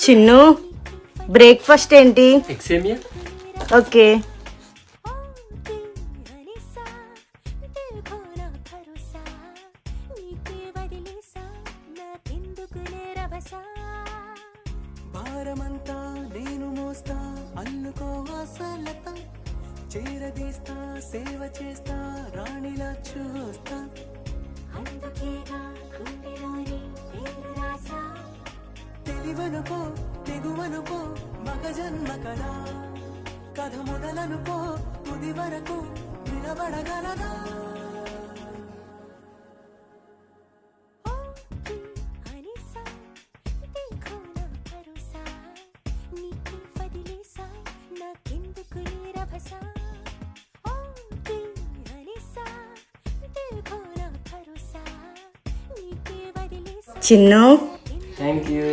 Chinnu breakfast ఏంటి? Okay. భారమంతా నేను మోస్తా అల్లుకో ఆశలత చేరదీస్తా సేవ చేస్తా రాణిలా చూస్తా తెలివనుకో తెగువనుకో మగ జన్మ కదా కథ మొదలనుకో తుది వరకు నిలబడగలదా. నాకెందుకు చిన్ను. Thank you